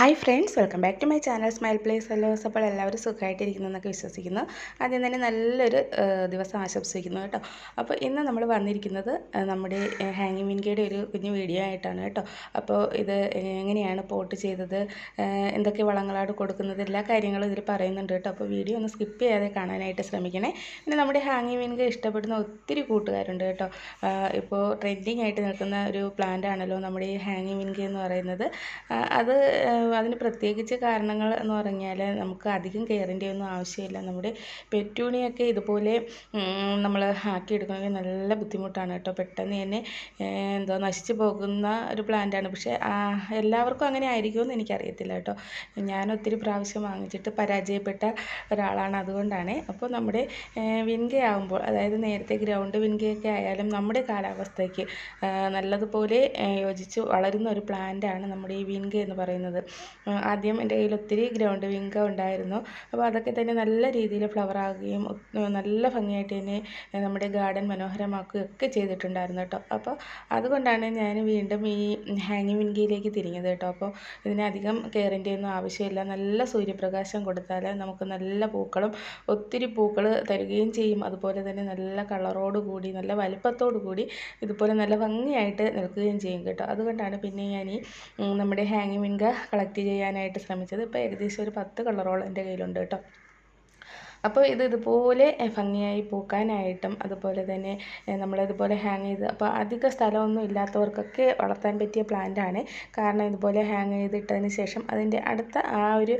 Hi friends welcome back to my channel smile place hellos അപ്പോൾ എല്ലാവരും സുഖമായിട്ടിരിക്കുന്നു എന്നൊക്കെ വിശ്വസിക്കുന്നു. ആദ്യം തന്നെ നല്ലൊരു ദിവസം ആശംസിക്കുന്നു കേട്ടോ. അപ്പോൾ ഇന്ന് നമ്മൾ വന്നിരിക്കുന്നത് നമ്മുടെ ഹാങ്ങിങ് മിൻകയുടെ ഒരു കുഞ്ഞു വീഡിയോ ആയിട്ടാണ് കേട്ടോ. അപ്പോൾ ഇത് എങ്ങനെയാണ് പോട്ട് ചെയ്തത് എന്തൊക്കെ വളങ്ങളാണ് കൊടുക്കുന്നത് എല്ലാ കാര്യങ്ങളും ഇതിൽ പറയുന്നുണ്ട് കേട്ടോ. അപ്പോൾ വീഡിയോ ഒന്ന് സ്കിപ്പ് ചെയ്യാതെ കാണാനായിട്ട് ശ്രമിക്കണേ. പിന്നെ നമ്മുടെ ഹാങ്ങിങ് മിൻക ഇഷ്ടപ്പെടുന്ന ഒത്തിരി കൂട്ടുകാരുണ്ട് കേട്ടോ. ഇപ്പോൾ ട്രെൻഡിങ് ആയിട്ട് നിൽക്കുന്ന ഒരു പ്ലാന്റ് ആണല്ലോ നമ്മുടെ ഈ ഹാങ്ങിങ് മിൻക എന്ന് പറയുന്നത്. അത് അതിന് പ്രത്യേകിച്ച് കാരണങ്ങൾ എന്ന് പറഞ്ഞാൽ നമുക്ക് അധികം കെയറിന്റെ ഒന്നും ആവശ്യമില്ല. നമ്മുടെ പെറ്റൂണിയൊക്കെ ഇതുപോലെ നമ്മൾ ആക്കിയെടുക്കണമെങ്കിൽ നല്ല ബുദ്ധിമുട്ടാണ് കേട്ടോ. പെട്ടെന്ന് തന്നെ എന്തോ നശിച്ചു പോകുന്ന ഒരു പ്ലാന്റാണ്. പക്ഷേ എല്ലാവർക്കും അങ്ങനെ ആയിരിക്കുമെന്ന് എനിക്കറിയത്തില്ല കേട്ടോ. ഞാൻ ഒത്തിരി പ്രാവശ്യം വാങ്ങിച്ചിട്ട് പരാജയപ്പെട്ട ഒരാളാണ് അതുകൊണ്ടാണ്. അപ്പോൾ നമ്മുടെ വിൻഗ ആകുമ്പോൾ അതായത് നേരത്തെ ഗ്രൗണ്ട് വിൻഗയൊക്കെ ആയാലും നമ്മുടെ കാലാവസ്ഥയ്ക്ക് നല്ലതുപോലെ യോജിച്ച് വളരുന്ന ഒരു പ്ലാന്റാണ് നമ്മുടെ ഈ വിൻഗ എന്ന് പറയുന്നത്. ആദ്യം എന്റെ കയ്യിൽ ഒത്തിരി ഗ്രൗണ്ട് വിങ്ക ഉണ്ടായിരുന്നു. അപ്പോൾ അതൊക്കെ തന്നെ നല്ല രീതിയിൽ ഫ്ലവർ ആകുകയും നല്ല ഭംഗിയായിട്ട് തന്നെ നമ്മുടെ ഗാർഡൻ മനോഹരമാക്കുകയും ഒക്കെ ചെയ്തിട്ടുണ്ടായിരുന്നു കേട്ടോ. അപ്പോൾ അതുകൊണ്ടാണ് ഞാൻ വീണ്ടും ഈ ഹാങ്ങിങ് വിങ്കയിലേക്ക് തിരിഞ്ഞത് കേട്ടോ. അപ്പോൾ ഇതിനധികം കെയറിന്റെ ഒന്നും ആവശ്യമില്ല. നല്ല സൂര്യപ്രകാശം കൊടുത്താൽ നമുക്ക് നല്ല പൂക്കളും ഒത്തിരി പൂക്കൾ തരികയും ചെയ്യും. അതുപോലെ തന്നെ നല്ല കളറോട് കൂടി നല്ല വലിപ്പത്തോടു കൂടി ഇതുപോലെ നല്ല ഭംഗിയായിട്ട് നിൽക്കുകയും ചെയ്യും കേട്ടോ. അതുകൊണ്ടാണ് പിന്നെ ഞാൻ ഈ നമ്മുടെ ഹാങ്ങിങ് വിൻക കളക്ട് ചെയ്യാനായിട്ട് ശ്രമിച്ചത്. ഇപ്പോൾ ഏകദേശം ഒരു പത്ത് കളറോളം എന്റെ കയ്യിലുണ്ട് കേട്ടോ. അപ്പോൾ ഇത് ഇതുപോലെ ഭംഗിയായി പൂക്കാനായിട്ടും അതുപോലെ തന്നെ നമ്മളിതുപോലെ ഹാങ് ചെയ്ത് അപ്പോൾ അധിക സ്ഥലമൊന്നും ഇല്ലാത്തവർക്കൊക്കെ വളർത്താൻ പറ്റിയ പ്ലാന്റ് ആണ്. കാരണം ഇതുപോലെ ഹാങ് ചെയ്തിട്ടതിന് ശേഷം അതിന്റെ അടുത്ത ആ ഒരു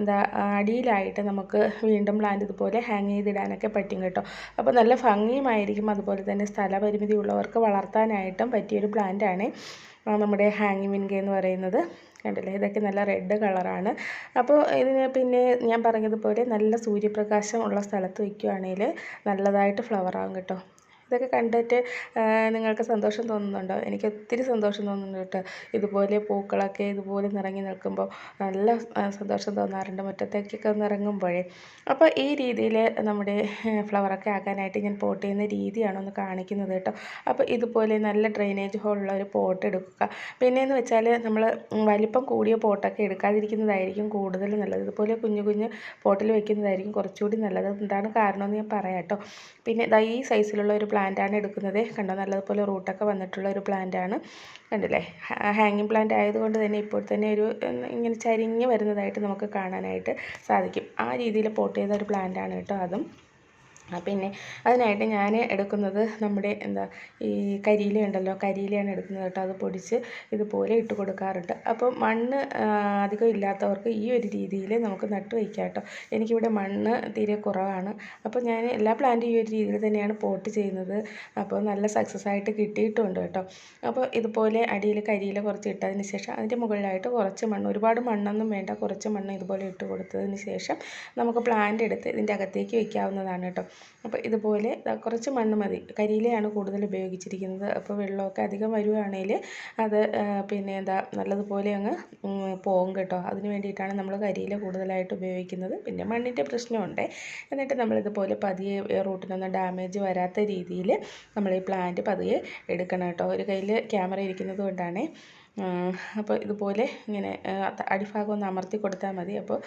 എന്താ അടിയിലായിട്ട് നമുക്ക് വീണ്ടും പ്ലാന്റ് ഇതുപോലെ ഹാങ് ചെയ്തിടാനൊക്കെ പറ്റും കേട്ടോ. അപ്പോൾ നല്ല ഭംഗിയുമായിരിക്കും അതുപോലെ തന്നെ സ്ഥലപരിമിതി ഉള്ളവർക്ക് വളർത്താനായിട്ടും പറ്റിയൊരു പ്ലാന്റ് ആണ്. നമ്മുടെ ഹാങ്ങിങ് വിൻഗ എന്ന് പറയുന്നത്. കണ്ടില്ലേ? ഇതൊക്കെ നല്ല റെഡ് കളറാണ് അപ്പോൾ ഇതിന് പിന്നെ ഞാൻ പറഞ്ഞതുപോലെ നല്ല സൂര്യപ്രകാശം ഉള്ള സ്ഥലത്ത് വയ്ക്കുകയാണെങ്കിൽ നല്ലതായിട്ട് ഫ്ലവർ ആകും കേട്ടോ. ഇതൊക്കെ കണ്ടിട്ട് നിങ്ങൾക്ക് സന്തോഷം തോന്നുന്നുണ്ടോ? എനിക്ക് ഒത്തിരി സന്തോഷം തോന്നുന്നുണ്ട് കേട്ടോ. ഇതുപോലെ പൂക്കളൊക്കെ ഇതുപോലെ നിറങ്ങി നിൽക്കുമ്പോൾ നല്ല സന്തോഷം തോന്നാറുണ്ട്. മുറ്റത്തേക്കൊക്കെ ഒന്ന് ഇറങ്ങുമ്പോഴേ. അപ്പോൾ ഈ രീതിയിൽ നമ്മുടെ ഫ്ലവറൊക്കെ ആക്കാനായിട്ട് ഞാൻ പോട്ട് ചെയ്യുന്ന രീതിയാണ് ഒന്ന് കാണിക്കുന്നത് കേട്ടോ. അപ്പോൾ ഇതുപോലെ നല്ല ഡ്രെയിനേജ് ഹോളുള്ള ഒരു പോട്ട് എടുക്കുക. പിന്നെയെന്ന് വെച്ചാൽ നമ്മൾ വലിപ്പം കൂടിയ പോട്ടൊക്കെ എടുക്കാതിരിക്കുന്നതായിരിക്കും കൂടുതൽ നല്ലത്. ഇതുപോലെ കുഞ്ഞു കുഞ്ഞ് പോട്ടിൽ വെക്കുന്നതായിരിക്കും കുറച്ചുകൂടി നല്ലത്. എന്താണ് കാരണമെന്ന് ഞാൻ പറയാം കേട്ടോ. പിന്നെ ഈ സൈസിലുള്ള ഒരു പ്ലാന്റാണ് എടുക്കുന്നത്. കണ്ടോ? നല്ലതുപോലെ റൂട്ടൊക്കെ വന്നിട്ടുള്ള ഒരു പ്ലാന്റാണ് കണ്ടില്ലേ? ഹാങ്ങിങ് പ്ലാന്റ് ആയതുകൊണ്ട് തന്നെ ഇപ്പോൾ തന്നെ ഒരു ഇങ്ങനെ ചരിഞ്ഞ് വരുന്നതായിട്ട് നമുക്ക് കാണാനായിട്ട് സാധിക്കും. ആ രീതിയിൽ പോട്ട് ചെയ്ത ഒരു പ്ലാന്റാണ് കേട്ടോ അതും. പിന്നെ അതിനായിട്ട് ഞാൻ എടുക്കുന്നത് നമ്മുടെ എന്താ ഈ കരിയില ഉണ്ടല്ലോ കരിയിലയാണ് എടുക്കുന്നത് കേട്ടോ. അത് പൊടിച്ച് ഇതുപോലെ ഇട്ട് കൊടുക്കാറുണ്ട്. അപ്പോൾ മണ്ണ് അധികം ഇല്ലാത്തവർക്ക് ഈ ഒരു രീതിയിൽ നമുക്ക് നട്ട് വയ്ക്കാം കേട്ടോ. എനിക്കിവിടെ മണ്ണ് തീരെ കുറവാണ്. അപ്പോൾ ഞാൻ എല്ലാ പ്ലാന്റും ഈ ഒരു രീതിയിൽ തന്നെയാണ് പോട്ട് ചെയ്യുന്നത്. അപ്പോൾ നല്ല സക്സസ് ആയിട്ട് കിട്ടിയിട്ടുണ്ട് കേട്ടോ. അപ്പോൾ ഇതുപോലെ അടിയിൽ കരിയില കുറച്ച് ഇട്ടതിന് ശേഷം അതിന്റെ മുകളിലായിട്ട് കുറച്ച് മണ്ണ് ഒരുപാട് മണ്ണൊന്നും വേണ്ട കുറച്ച് മണ്ണ് ഇതുപോലെ ഇട്ട് കൊടുത്തതിന് ശേഷം നമുക്ക് പ്ലാന്റ് എടുത്ത് ഇതിന്റെ അകത്തേക്ക് വയ്ക്കാവുന്നതാണ് കേട്ടോ. അപ്പോൾ ഇതുപോലെ കുറച്ച് മണ്ണ് മതി. കരിയിലയാണ് കൂടുതൽ ഉപയോഗിച്ചിരിക്കുന്നത്. അപ്പോൾ വെള്ളമൊക്കെ അധികം വരുവാണെങ്കിൽ അത് പിന്നെ എന്താ നല്ലതുപോലെ അങ്ങ് പോകും കേട്ടോ. അതിന് വേണ്ടിയിട്ടാണ് നമ്മൾ കരിയില കൂടുതലായിട്ട് ഉപയോഗിക്കുന്നത്. പിന്നെ മണ്ണിന്റെ പ്രശ്നമുണ്ട്. എന്നിട്ട് നമ്മളിതുപോലെ പതിയെ റൂട്ടിനൊന്നും ഡാമേജ് വരാത്ത രീതിയിൽ നമ്മൾ ഈ പ്ലാന്റ് പതിയെ എടുക്കണം കേട്ടോ. ഒരു കയ്യിൽ ക്യാമറ ഇരിക്കുന്നത് കൊണ്ടാണ്. അപ്പോൾ ഇതുപോലെ ഇങ്ങനെ അടിഭാഗം ഒന്ന് അമർത്തി കൊടുത്താൽ മതി. അപ്പോൾ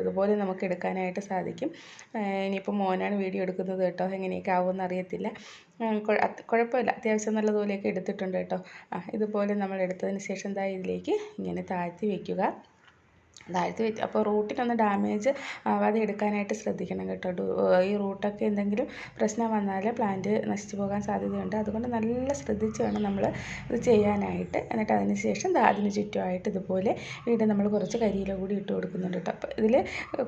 ഇതുപോലെ നമുക്ക് എടുക്കാനായിട്ട് സാധിക്കും. ഇനിയിപ്പോൾ മോനാണ് വീഡിയോ എടുക്കുന്നത് കേട്ടോ. എങ്ങനെയൊക്കെ ആവുമെന്ന് അറിയത്തില്ല. കുഴപ്പമില്ല. അത്യാവശ്യം നല്ലതുപോലെയൊക്കെ എടുത്തിട്ടുണ്ട് കേട്ടോ. ആ ഇതുപോലെ നമ്മൾ എടുത്തതിന് ശേഷം ദാ ഇതിലേക്ക് ഇങ്ങനെ താഴ്ത്തി വയ്ക്കുക താഴ്ത്തി വെച്ച് അപ്പോൾ റൂട്ടിനൊന്നും ഡാമേജ് ആവാതെ എടുക്കാനായിട്ട് ശ്രദ്ധിക്കണം കേട്ടോ. ഈ റൂട്ടൊക്കെ എന്തെങ്കിലും പ്രശ്നം വന്നാൽ പ്ലാന്റ് നശിച്ചു പോകാൻ സാധ്യതയുണ്ട്. അതുകൊണ്ട് നല്ല ശ്രദ്ധിച്ച് വേണം നമ്മൾ ഇത് ചെയ്യാനായിട്ട്. എന്നിട്ട് അതിന് ശേഷം അതിന് ചുറ്റുമായിട്ട് ഇതുപോലെ വീണ്ടും നമ്മൾ കുറച്ച് കരിയില കൂടി ഇട്ട് കൊടുക്കുന്നുണ്ട് കേട്ടോ. അപ്പോൾ ഇതിൽ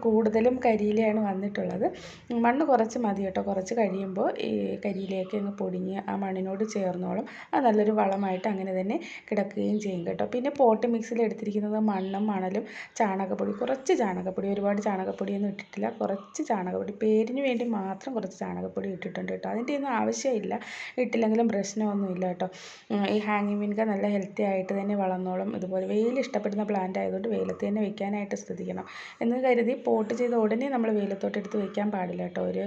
കൂടുതലും കരിയിലയാണ് വന്നിട്ടുള്ളത്. മണ്ണ് കുറച്ച് മതി കേട്ടോ. കുറച്ച് കഴിയുമ്പോൾ ഈ കരിയിലയൊക്കെ അങ്ങ് പൊടിഞ്ഞ് ആ മണ്ണിനോട് ചേർന്നോളും. അത് നല്ലൊരു വളമായിട്ട് അങ്ങനെ തന്നെ കിടക്കുകയും ചെയ്യും കേട്ടോ. പിന്നെ പോട്ട് മിക്സിൽ എടുത്തിരിക്കുന്നത് മണ്ണും മണലും ചാണകപ്പൊടി കുറച്ച് ചാണകപ്പൊടി ഒരുപാട് ചാണകപ്പൊടിയൊന്നും ഇട്ടിട്ടില്ല. കുറച്ച് ചാണകപ്പൊടി പേരിന് വേണ്ടി മാത്രം കുറച്ച് ചാണകപ്പൊടി ഇട്ടിട്ടുണ്ട് കേട്ടോ. അതിന്റെ ഒന്നും ആവശ്യമില്ല. ഇട്ടില്ലെങ്കിലും പ്രശ്നമൊന്നുമില്ല കേട്ടോ. ഈ ഹാങ്ങിങ് വിൻക നല്ല ഹെൽത്തി ആയിട്ട് തന്നെ വളർന്നോളും. ഇതുപോലെ വെയിൽ ഇഷ്ടപ്പെടുന്ന പ്ലാന്റ് ആയതുകൊണ്ട് വെയിലത്ത് തന്നെ വെക്കാനായിട്ട് ശ്രദ്ധിക്കണം എന്ന് കരുതി പോട്ട് ചെയ്ത ഉടനെ നമ്മൾ വെയിലത്തോട്ട് എടുത്ത് വെക്കാൻ പാടില്ല കേട്ടോ. ഒരു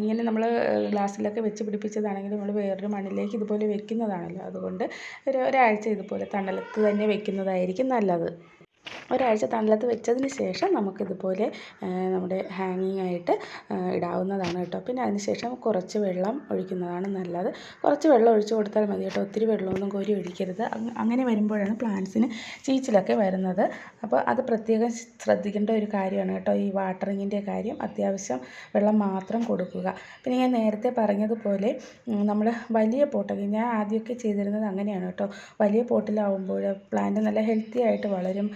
ഇങ്ങനെ നമ്മൾ ഗ്ലാസ്സിലൊക്കെ വെച്ച് പിടിപ്പിച്ചതാണെങ്കിൽ നമ്മൾ വേറൊരു മണ്ണിലേക്ക് ഇതുപോലെ വെക്കുന്നതാണല്ലോ. അതുകൊണ്ട് ഒരു ഒരാഴ്ച ഇതുപോലെ തണലത്ത് തന്നെ വെക്കുന്നതായിരിക്കും നല്ലത്. ഒരാഴ്ച തണലത്ത് വെച്ചതിന് ശേഷം നമുക്കിതുപോലെ നമ്മുടെ ഹാങ്ങിങ് ആയിട്ട് ഇടാവുന്നതാണ് കേട്ടോ. പിന്നെ അതിന് ശേഷം കുറച്ച് വെള്ളം ഒഴിക്കുന്നതാണ് നല്ലത്. കുറച്ച് വെള്ളം ഒഴിച്ച് കൊടുത്താൽ മതി കേട്ടോ. ഒത്തിരി വെള്ളമൊന്നും കോരി ഒഴിക്കരുത്. അങ്ങനെ വരുമ്പോഴാണ് പ്ലാന്റ്സിന് ചീച്ചിലൊക്കെ വരുന്നത്. അപ്പോൾ അത് പ്രത്യേകം ശ്രദ്ധിക്കേണ്ട ഒരു കാര്യമാണ് കേട്ടോ. ഈ വാട്ടറിങ്ങിന്റെ കാര്യം. അത്യാവശ്യം വെള്ളം മാത്രം കൊടുക്കുക. പിന്നെ ഞാൻ നേരത്തെ പറഞ്ഞതുപോലെ നമ്മൾ വലിയ പോട്ടൊക്കെ ഞാൻ ആദ്യമൊക്കെ ചെയ്തിരുന്നത് അങ്ങനെയാണ് കേട്ടോ. വലിയ പോട്ടിലാവുമ്പോൾ പ്ലാന്റ് നല്ല ഹെൽത്തി ആയിട്ട് വളരും.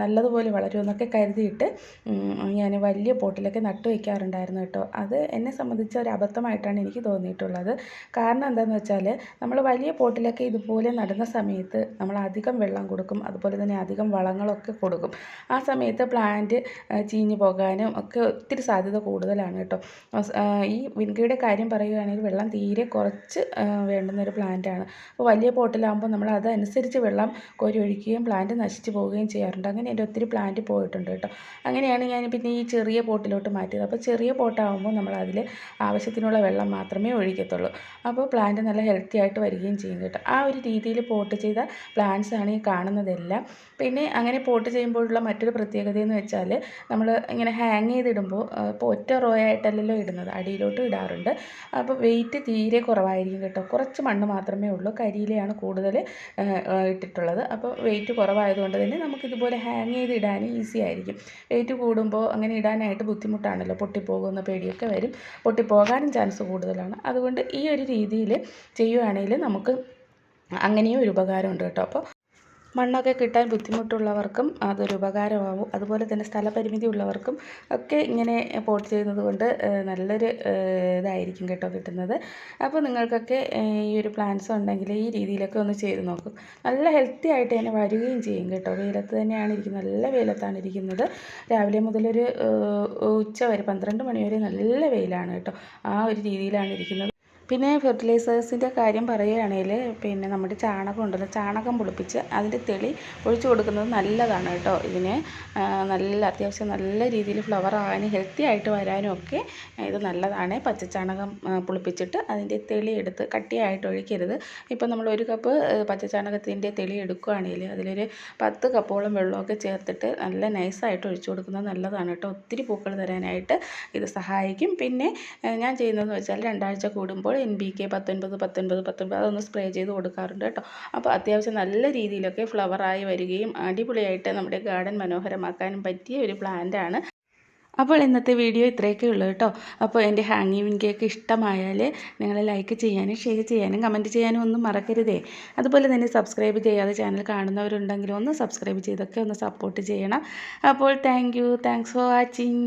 നല്ലതുപോലെ വളരുമെന്നൊക്കെ കരുതിയിട്ട് ഞാൻ വലിയ പോട്ടിലൊക്കെ നട്ടു വയ്ക്കാറുണ്ടായിരുന്നു കേട്ടോ. അത് എന്നെ സംബന്ധിച്ച് ഒരു അബദ്ധമായിട്ടാണ് എനിക്ക് തോന്നിയിട്ടുള്ളത്. കാരണം എന്താണെന്ന് വെച്ചാൽ നമ്മൾ വലിയ പോട്ടിലൊക്കെ ഇതുപോലെ നടുന്ന സമയത്ത് നമ്മൾ അധികം വെള്ളം കൊടുക്കും അതുപോലെ തന്നെ അധികം വളങ്ങളൊക്കെ കൊടുക്കും. ആ സമയത്ത് പ്ലാന്റ് ചീഞ്ഞു പോകാനും ഒക്കെ ഒത്തിരി സാധ്യത കൂടുതലാണ് കേട്ടോ. ഈ വിൻകയുടെ കാര്യം പറയുകയാണെങ്കിൽ വെള്ളം തീരെ കുറച്ച് വേണ്ടുന്ന ഒരു പ്ലാന്റാണ് അപ്പോൾ വലിയ പോട്ടിലാകുമ്പോൾ നമ്മൾ അതനുസരിച്ച് വെള്ളം കോരി ഒഴിക്കുകയും പ്ലാന്റ് നശിച്ചു പോവുകയും ചെയ്യാറുണ്ട്. അങ്ങനെ എന്റെ ഒത്തിരി പ്ലാന്റ് പോയിട്ടുണ്ട് കേട്ടോ. അങ്ങനെയാണ് ഞാൻ പിന്നെ ഈ ചെറിയ പോട്ടിലോട്ട് മാറ്റിയത്. അപ്പോൾ ചെറിയ പോട്ടാകുമ്പോൾ നമ്മൾ അതിൽ ആവശ്യത്തിനുള്ള വെള്ളം മാത്രമേ ഒഴിക്കത്തുള്ളൂ. അപ്പോൾ പ്ലാന്റ് നല്ല ഹെൽത്തി ആയിട്ട് വരികയും ചെയ്യും കേട്ടോ. ആ ഒരു രീതിയിൽ പോട്ട് ചെയ്ത പ്ലാന്റ്സ് ആണ് ഈ കാണുന്നതെല്ലാം. പിന്നെ അങ്ങനെ പോട്ട് ചെയ്യുമ്പോഴുള്ള മറ്റൊരു പ്രത്യേകത എന്ന് വെച്ചാൽ നമ്മൾ ഇങ്ങനെ ഹാങ് ചെയ്തിടുമ്പോൾ ഇപ്പോൾ ഒറ്റ റോ ആയിട്ടല്ലല്ലോ ഇടുന്നത്. അടിയിലോട്ട് ഇടാറുണ്ട്. അപ്പോൾ വെയിറ്റ് തീരെ കുറവായിരിക്കും കേട്ടോ. കുറച്ച് മണ്ണ് മാത്രമേ ഉള്ളൂ. കരിയിലയാണ് കൂടുതൽ ഇട്ടിട്ടുള്ളത്. അപ്പോൾ വെയിറ്റ് കുറവായതുകൊണ്ട് തന്നെ നമുക്കിതുപോലെ ഹാങ് ചെയ്ത് ഇടാൻ ഈസി ആയിരിക്കും. വെയിറ്റ് കൂടുമ്പോൾ അങ്ങനെ ഇടാനായിട്ട് ബുദ്ധിമുട്ടാണല്ലോ. പൊട്ടിപ്പോകുന്ന പേടിയൊക്കെ വരും. പൊട്ടിപ്പോകാനും ചാൻസ് കൂടുതലാണ്. അതുകൊണ്ട് ഈ ഒരു രീതിയിൽ ചെയ്യുകയാണെങ്കിൽ നമുക്ക് അങ്ങനെയും ഒരു ഉപകാരമുണ്ട് കേട്ടോ. അപ്പോൾ മണ്ണൊക്കെ കിട്ടാൻ ബുദ്ധിമുട്ടുള്ളവർക്കും അതൊരു ഉപകാരമാവും. അതുപോലെ തന്നെ സ്ഥലപരിമിതി ഉള്ളവർക്കും ഒക്കെ ഇങ്ങനെ പോട്ട് ചെയ്യുന്നത് കൊണ്ട് നല്ലൊരു ഇതായിരിക്കും കേട്ടോ കിട്ടുന്നത്. അപ്പോൾ നിങ്ങൾക്കൊക്കെ ഈ ഒരു പ്ലാന്റ്സ് ഉണ്ടെങ്കിൽ ഈ രീതിയിലൊക്കെ ഒന്ന് ചെയ്ത് നോക്കും. നല്ല ഹെൽത്തി ആയിട്ട് തന്നെ വരികയും ചെയ്യും കേട്ടോ. വെയിലത്ത് തന്നെയാണ് ഇരിക്കുന്നത് നല്ല വെയിലത്താണ് ഇരിക്കുന്നത്. രാവിലെ മുതലൊരു ഉച്ച വരെ പന്ത്രണ്ട് മണി വരെ നല്ല വെയിലാണ് കേട്ടോ. ആ ഒരു രീതിയിലാണ് ഇരിക്കുന്നത്. പിന്നെ ഫെർട്ടിലൈസേഴ്സിന്റെ കാര്യം പറയുകയാണെങ്കിൽ പിന്നെ നമ്മുടെ ചാണകം ഉണ്ടല്ലോ ചാണകം പുളിപ്പിച്ച് അതിന്റെ തെളി ഒഴിച്ചു കൊടുക്കുന്നത് നല്ലതാണ് കേട്ടോ. ഇതിന് നല്ല അത്യാവശ്യം നല്ല രീതിയിൽ ഫ്ലവർ ആകാനും ഹെൽത്തി ആയിട്ട് വരാനും ഒക്കെ ഇത് നല്ലതാണ്. പച്ചച്ചാണകം പുളിപ്പിച്ചിട്ട് അതിന്റെ തെളി എടുത്ത് കട്ടിയായിട്ട് ഒഴിക്കരുത്. ഇപ്പം നമ്മൾ ഒരു കപ്പ് പച്ചച്ചാണകത്തിന്റെ തെളി എടുക്കുകയാണെങ്കിൽ അതിലൊരു പത്ത് കപ്പോളം വെള്ളമൊക്കെ ചേർത്തിട്ട് നല്ല നൈസായിട്ട് ഒഴിച്ചു കൊടുക്കുന്നത് നല്ലതാണ് കേട്ടോ. ഒത്തിരി പൂക്കൾ തരാനായിട്ട് ഇത് സഹായിക്കും. പിന്നെ ഞാൻ ചെയ്യുന്നതെന്ന് വെച്ചാൽ രണ്ടാഴ്ച കൂടുമ്പോൾ എൻ ബി കെ പത്തൊൻപത് പത്തൊൻപത് പത്തൊൻപത് അതൊന്ന് സ്പ്രേ ചെയ്ത് കൊടുക്കാറുണ്ട് കേട്ടോ. അപ്പോൾ അത്യാവശ്യം നല്ല രീതിയിലൊക്കെ ഫ്ലവറായി വരികയും അടിപൊളിയായിട്ട് നമ്മുടെ ഗാർഡൻ മനോഹരമാക്കാനും പറ്റിയ ഒരു പ്ലാന്റാണ് അപ്പോൾ ഇന്നത്തെ വീഡിയോ ഇത്രയൊക്കെ ഉള്ളൂ കേട്ടോ. അപ്പോൾ എന്റെ ഹാങ്ങിങ് കേക്ക് ഇഷ്ടമായാൽ നിങ്ങൾ ലൈക്ക് ചെയ്യാനും ഷെയർ ചെയ്യാനും കമന്റ് ചെയ്യാനും ഒന്നും മറക്കരുതേ. അതുപോലെ തന്നെ സബ്സ്ക്രൈബ് ചെയ്യാതെ ചാനൽ കാണുന്നവരുണ്ടെങ്കിലും ഒന്ന് സബ്സ്ക്രൈബ് ചെയ്തൊക്കെ ഒന്ന് സപ്പോർട്ട് ചെയ്യണം. അപ്പോൾ thank you thanks for watching